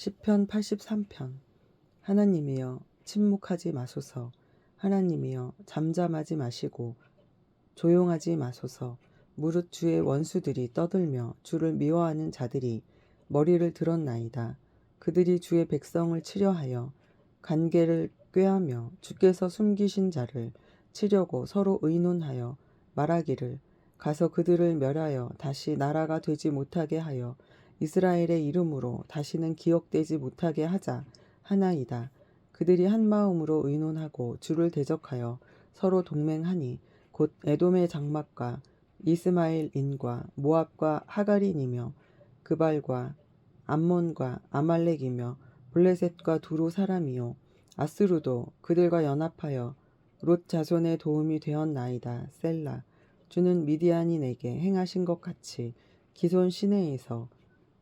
시편 83편. 하나님이여 침묵하지 마소서. 하나님이여 잠잠하지 마시고 조용하지 마소서. 무릇 주의 원수들이 떠들며 주를 미워하는 자들이 머리를 들었나이다. 그들이 주의 백성을 치려하여 관계를 꾀하며 주께서 숨기신 자를 치려고 서로 의논하여 말하기를 가서 그들을 멸하여 다시 나라가 되지 못하게 하여 이스라엘의 이름으로 다시는 기억되지 못하게 하자 하나이다. 그들이 한 마음으로 의논하고 주를 대적하여 서로 동맹하니 곧 에돔의 장막과 이스마엘인과 모압과 하가린이며 그발과 암몬과 아말렉이며 블레셋과 두루 사람이요 아스루도 그들과 연합하여 롯 자손의 도움이 되었나이다 셀라 주는 미디안인에게 행하신 것 같이 기손 시내에서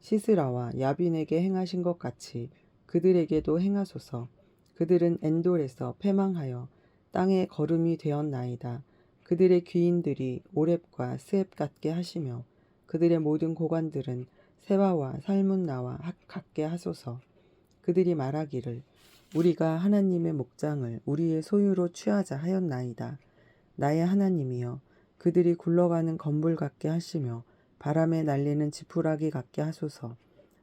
시스라와 야빈에게 행하신 것 같이 그들에게도 행하소서. 그들은 엔돌에서 패망하여 땅에 거름이 되었나이다. 그들의 귀인들이 오렙과 스앱 같게 하시며 그들의 모든 고관들은 세바와 살문나와 같게 하소서. 그들이 말하기를 우리가 하나님의 목장을 우리의 소유로 취하자 하였나이다. 나의 하나님이여 그들이 굴러가는 건물 같게 하시며 바람에 날리는 지푸라기 같게 하소서.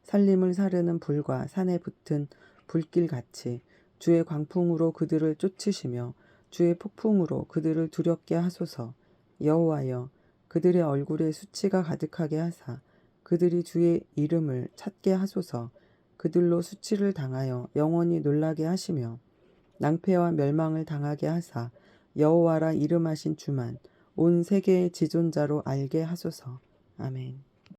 살림을 사르는 불과 산에 붙은 불길 같이 주의 광풍으로 그들을 쫓으시며 주의 폭풍으로 그들을 두렵게 하소서. 여호와여 그들의 얼굴에 수치가 가득하게 하사 그들이 주의 이름을 찾게 하소서. 그들로 수치를 당하여 영원히 놀라게 하시며 낭패와 멸망을 당하게 하사 여호와라 이름하신 주만 온 세계의 지존자로 알게 하소서 아멘.